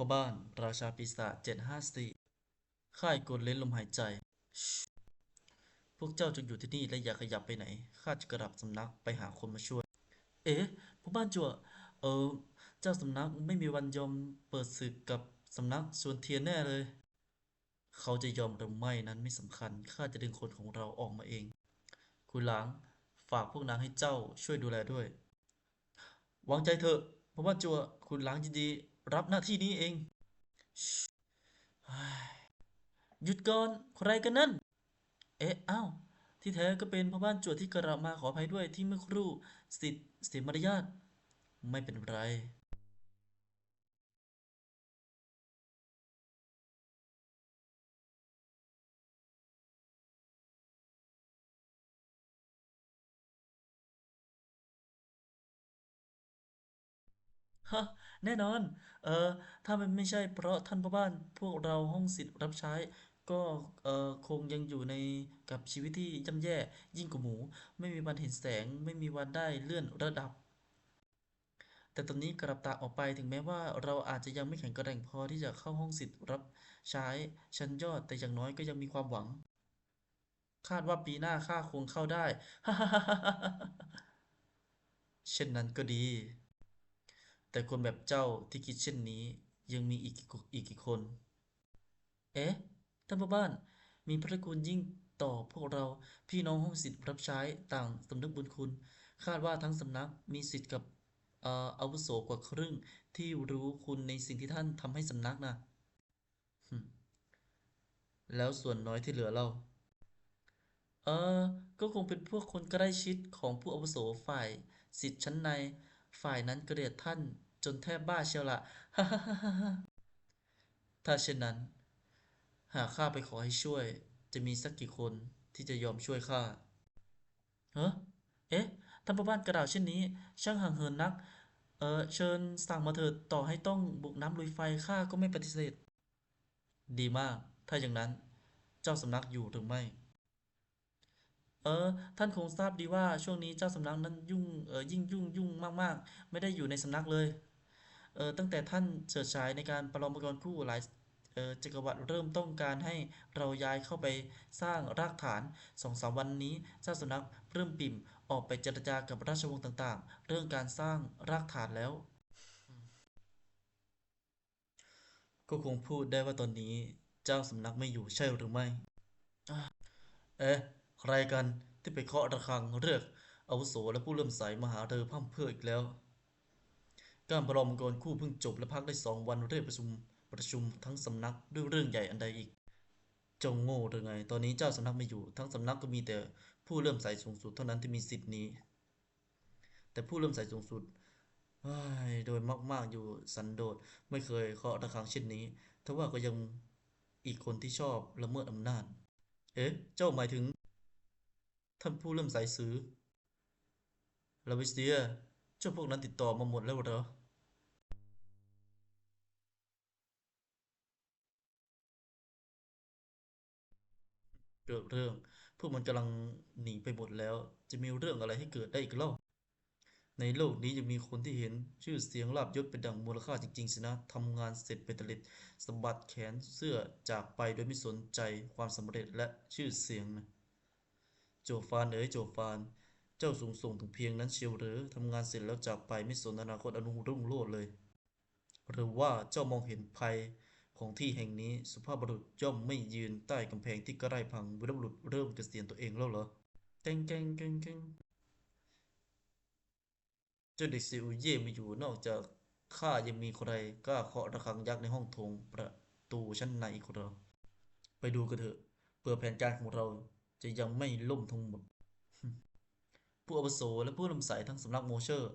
พ่อบ้านราชาปีศาจเจ็ดห้าสี่ข้ายกดเล่นลมหายใจ พวกเจ้าจงอยู่ที่นี่และอย่าขยับไปไหน ข้าจะกลับสำนักไปหาคนมาช่วย เอ๊ะพ่อบ้านจั่วเออ เจ้าสำนักไม่มีวันยอมเปิดศึกกับสำนักชวนเทียนแน่เลย เขาจะยอมหรือไม่นั้นไม่สำคัญ ข้าจะดึงคนของเราออกมาเอง คุณหลาง ฝากพวกนางให้เจ้าช่วยดูแลด้วย วางใจเถอะ เพราะว่าจัวคุณหลางยินดี รับหน้าที่นี้เองหยุดก่อนใครกันนั่น เอ๊ะอ้าวที่แท้ก็เป็นพ่อบ้านจัวที่กระมาขออภัยด้วยที่เมื่อครู่สิทธิ์เสียมารยาทไม่เป็นไรฮะ แน่นอน เออถ้ามันไม่ใช่เพราะท่านพ่อบ้านพวกเราห้องศิษย์รับใช้ ก็เออคงยังอยู่ในกับชีวิตที่ย่ำแย่ ยิ่งกว่าหมู ไม่มีวันเห็นแสง ไม่มีวันได้เลื่อนระดับ แต่ตอนนี้กลับตาออกไปถึงแม้ว่าเราอาจจะยังไม่แข็งแกร่งพอที่จะเข้าห้องศิษย์รับใช้ชั้นยอดแต่อย่างน้อยก็ยังมีความหวัง คาดว่าปีหน้าข้าคงเข้าได้ เช่นนั้นก็ดี แต่คนแบบเจ้าที่คิดเช่นนี้ ยังมีอีกอีกกี่คน เอ๊ะ ท่านพ่อบ้าน มีพระคุณยิ่งต่อพวกเราพี่น้องห้องศิษย์รับใช้ต่างสำนึกบุญคุณ คาดว่าทั้งสำนักมีสิทธิ์กับอาวุโสกว่าครึ่งที่รู้คุณในสิ่งที่ท่านทำให้สำนักนะแล้วส่วนน้อยที่เหลือเรา เออ ก็คงเป็นพวกคนใกล้ชิดของผู้อาวุโสฝ่าย สิทธิ์ชั้นใน ฝ่ายนั้นเกลียดท่านจนแทบบ้าเชียวละถ้าเช่นนั้น หากข้าไปขอให้ช่วย จะมีสักกี่คนที่จะยอมช่วยข้าเฮ้อเอ๊ะท่านพ่อบ้านกระดาษเช่นนี้ ช่างห่างเหินนัก เออเชิญสั่งมาเถิดต่อให้ต้องบุกน้ำลุยไฟข้าก็ไม่ปฏิเสธ ดีมาก ถ้าอย่างนั้น เจ้าสำนักอยู่หรือไม่ ออ ท่านคงทราบดีว่าช่วงนี้เจ้าสำนักนั้นยุ่งเออยิ่งยุ่งยุ่งมากๆ ไม่ได้อยู่ในสำนักเลยเออตั้งแต่ท่านเฉิดฉายในการประลองมังกรคู่หลายเออจักรวรรดิเริ่มต้องการให้เราย้ายเข้าไปสร้างรากฐานสองสามวันนี้เจ้าสำนักเริ่มปิ่มออกไปเจรจากับราชวงศ์ต่างๆ เรื่องการสร้างรากฐานแล้ว ก็คงพูดได้ว่าตอนนี้เจ้าสำนักไม่อยู่ใช่หรือไม่ เอ๊ะ ใครกันที่ไปเคาะระฆังเรียกอาวุโสและผู้เริ่มใสมาหาเธอพ่ำเพื่ออีกแล้วการประลองมังกรคู่เพิ่งจบและพักได้สองวันเรียกประชุมประชุมทั้งสำนักด้วยเรื่องใหญ่อันใดอีกเจ้าโง่หรือไง ตอนนี้เจ้าสำนักไม่อยู่ ทั้งสำนักก็มีแต่ผู้เริ่มใสสูงสุดเท่านั้นที่มีสิทธิ์นี้ แต่ผู้เริ่มใสสูงสุดเฮ้ยโดยมากๆอยู่สันโดษไม่เคยเคาะระฆังเช่นนี้ทว่าก็ยังอีกคนที่ชอบละเมิดอำนาจ เอ๊ะ เจ้าหมายถึง ท่านผู้เริ่มใสายซื้อลาวิสเตียเจ้าพวกนั้นติดต่อมาหมดแล้วเหรอเกิดเรื่อง พวกมันกำลังหนีไปหมดแล้ว จะมีเรื่องอะไรให้เกิดได้อีกเล่า ในโลกนี้ยังมีคนที่เห็นชื่อเสียงลาภยศเป็นดังมูลค่าจริงๆสินะทำงานเสร็จเป็นตลิดสะบัดแขนเสื้อจากไปโดยไม่สนใจความสำเร็จและชื่อเสียงนะ โจฟานเอ๋ยโจฟาน เจ้าสูงส่งถึงเพียงนั้นเชียวหรือทำงานเสร็จแล้วจากไปไม่สนอนาคตอันรุ่งโรจน์เลย หรือว่าเจ้ามองเห็นภัยของที่แห่งนี้สุภาพบุรุษย่อมไม่ยืนใต้กำแพงที่ใกล้พังวีรบุรุษเริ่มเกษียณตัวเองแล้วเหรอเก่งเก่งเก่งเก่งเจ้าเด็กซิวเย่ไม่อยู่นอกจากข้ายังมีใครกล้าเคาะระฆังยักษ์ในห้องโถงประตูชั้นในอีกเหรอไปดูกันเถอะเผื่อแผนการของเรา จะยังไม่ล่มทั้งหมด ผู้อาวุโสและผู้ลำสายทั้งสำนักโมเชอร์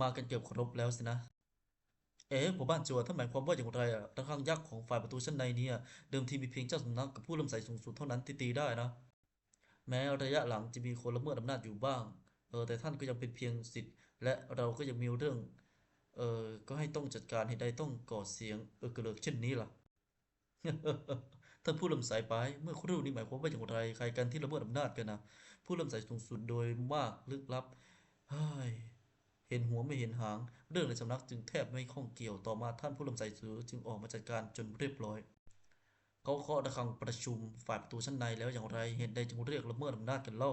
มากันเกือบครบแล้วสินะ เอ๊ะผมบ้านจัวท่านหมายความว่าอย่างไรอะระฆังยักษ์ของฝ่ายประตูชั้นในเนี่ยเดิมทีมีเพียงเจ้าสำนักกับผู้ลำสายสูงสุดเท่านั้นที่ตีได้นะ แม้ระยะหลังจะมีคนละเมิดอำนาจอยู่บ้าง เออแต่ท่านก็ยังเป็นเพียงศิษย์และเราก็ยังมีเรื่อง เออก็ให้ต้องจัดการให้ได้ต้องก่อเสียงเออกระเลิกเช่นนี้ล่ะ ท่านผู้ลำสายไปเมื่อครู่นี้หมายความว่าอย่างไรใครกันที่ละเมิดอำนาจกันนะผู้ลำสายสูงสุดโดยมากลึกลับเฮ้ยเห็นหัวไม่เห็นหาง เรื่องในสำนักจึงแทบไม่ข้องเกี่ยวต่อมาท่านผู้เริ่มใส่สือจึงออกมาจัดการจนเรียบร้อย เขาเคาะระฆังประชุมฝ่ายประตูชั้นในแล้วอย่างไร เหตุใดจึงเรียกละเมิดอำนาจกันเล่า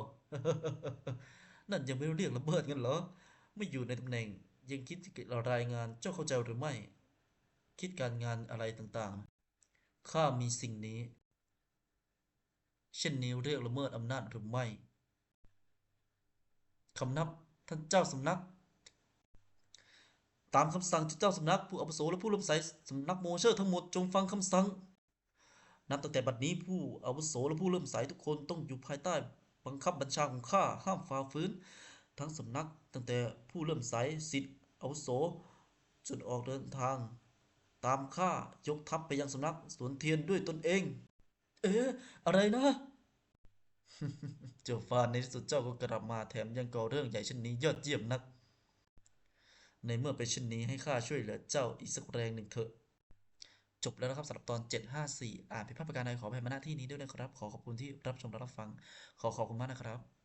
นั่นยังไม่เรียกละเมิดกันเหรอไม่อยู่ในตำแหน่งยังคิดจะรายงานเจ้าเข้าใจหรือไม่ คิดการงานอะไรต่างๆ ข้ามีสิ่งนี้ เช่นนี้เรียกละเมิดอำนาจหรือไม่คำนับท่านเจ้าสำนัก ตามคำสั่งจากเจ้าสำนัก ผู้อาวุโสและผู้เริ่มใสสำนักโมเชอร์ทั้งหมดจงฟังคำสั่งนับตั้งแต่บัดนี้ผู้อาวุโสและผู้เริ่มใสทุกคนต้องอยู่ภายใต้ บังคับบัญชาของข้าห้ามฝ่าฝืนทั้งสำนักตั้งแต่ผู้เริ่มใสสิทธิ์อาวุโสจนออกเดินทาง ตามข้ายกทัพไปยังสำนักสวนเทียนด้วยตนเอง เอ๊ะอะไรนะ เจ้าฟานในที่สุดเจ้าก็กลับมาแถมยังก่อเรื่องใหญ่เช่นนี้ยอดเยี่ยมนัก ในเมื่อเป็นเช่นนี้ให้ข้าช่วยเหลือเจ้าอีกสักแรงหนึ่งเถอะ จบแล้วนะครับสำหรับตอน 754 อ่านผิดพลาดประการใดขออภัยมาณที่นี้ด้วยนะครับ ขอขอบคุณที่รับชมและรับฟัง ขอขอบคุณมากนะครับ